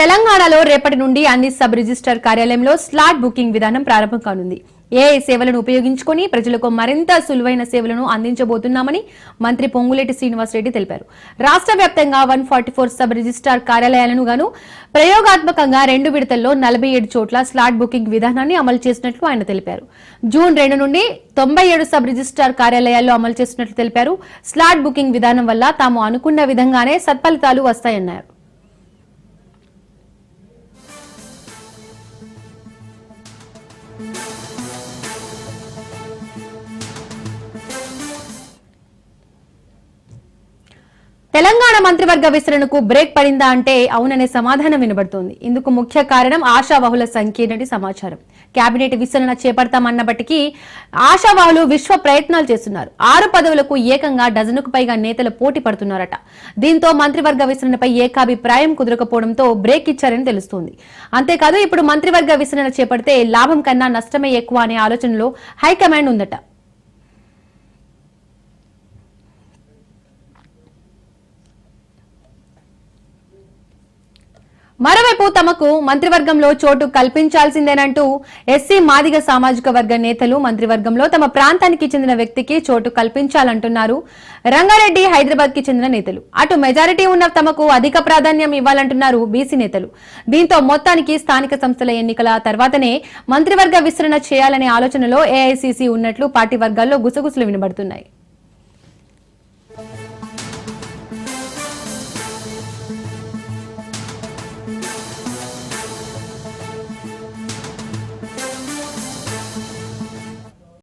తెలంగాణలో రేపటి నుండి అన్ని సబ్ రిజిస్టర్ కార్యాలయంలో స్లాట్ బుకింగ్ విధానం ప్రారంభం కానుంది. ఏఐ సేవలను ఉపయోగించుకొని ప్రజలకు మరింత సులువైన సేవలను అందించబోతున్నామని మంత్రి పొంగులేటి శ్రీనివాసరెడ్డి తెలిపారు. రాష్ట్ర వ్యాప్తంగా one forty four sub registrar కార్యాలయాలను గాను ప్రయోగాత్మకంగా రెండు విడతల్లో నలభై ఏడు చోట్ల స్లాట్ బుకింగ్ విధానాన్ని అమలు చేసినట్లు ఆయన తెలిపారు. జూన్ రెండు నుండి తొంభై ఏడు సబ్ రిజిస్టార్ కార్యాలయాల్లో అమలు చేసినట్లు తెలిపారు. స్లాట్ బుకింగ్ విధానం వల్ల తాము అనుకున్న విధంగానే సత్ఫలితాలు వస్తాయన్నారు. తెలంగాణ మంత్రివర్గ విస్తరణకు బ్రేక్ పడిందా అంటే అవుననే సమాధానం వినబడుతోంది. ఇందుకు ముఖ్య కారణం ఆశావహుల సంఖ్యేనటి సమాచారం. కేబినెట్ విస్తరణ చేపడతామన్నప్పటికీ ఆశావాహులు విశ్వ ప్రయత్నాలు చేస్తున్నారు. ఆరు పదవులకు ఏకంగా డజనుకు పైగా నేతలు పోటీ పడుతున్నారట. దీంతో మంత్రివర్గ విస్తరణపై ఏకాభిప్రాయం కుదరకపోవడంతో బ్రేక్ ఇచ్చారని తెలుస్తోంది. అంతేకాదు ఇప్పుడు మంత్రివర్గ విస్తరణ చేపడితే లాభం కన్నా నష్టమే ఎక్కువ అనే ఆలోచనలో హైకమాండ్ ఉందట. మరోవైపు తమకు మంత్రివర్గంలో చోటు కల్పించాల్సిందేనంటూ ఎస్సీ మాదిగ సామాజిక వర్గ నేతలు మంత్రివర్గంలో తమ ప్రాంతానికి చెందిన వ్యక్తికి చోటు కల్పించాలంటున్నారు. రంగారెడ్డి హైదరాబాద్కి చెందిన నేతలు. అటు మెజారిటీ ఉన్న తమకు అధిక ప్రాధాన్యం ఇవ్వాలంటున్నారు బీసీ నేతలు. దీంతో మొత్తానికి స్థానిక సంస్థల ఎన్నికల తర్వాతనే మంత్రివర్గ విస్తరణ చేయాలనే ఆలోచనలో ఏఐసీసీ ఉన్నట్లు పార్టీ వర్గాల్లో గుసగుసలు వినబడుతున్నాయి.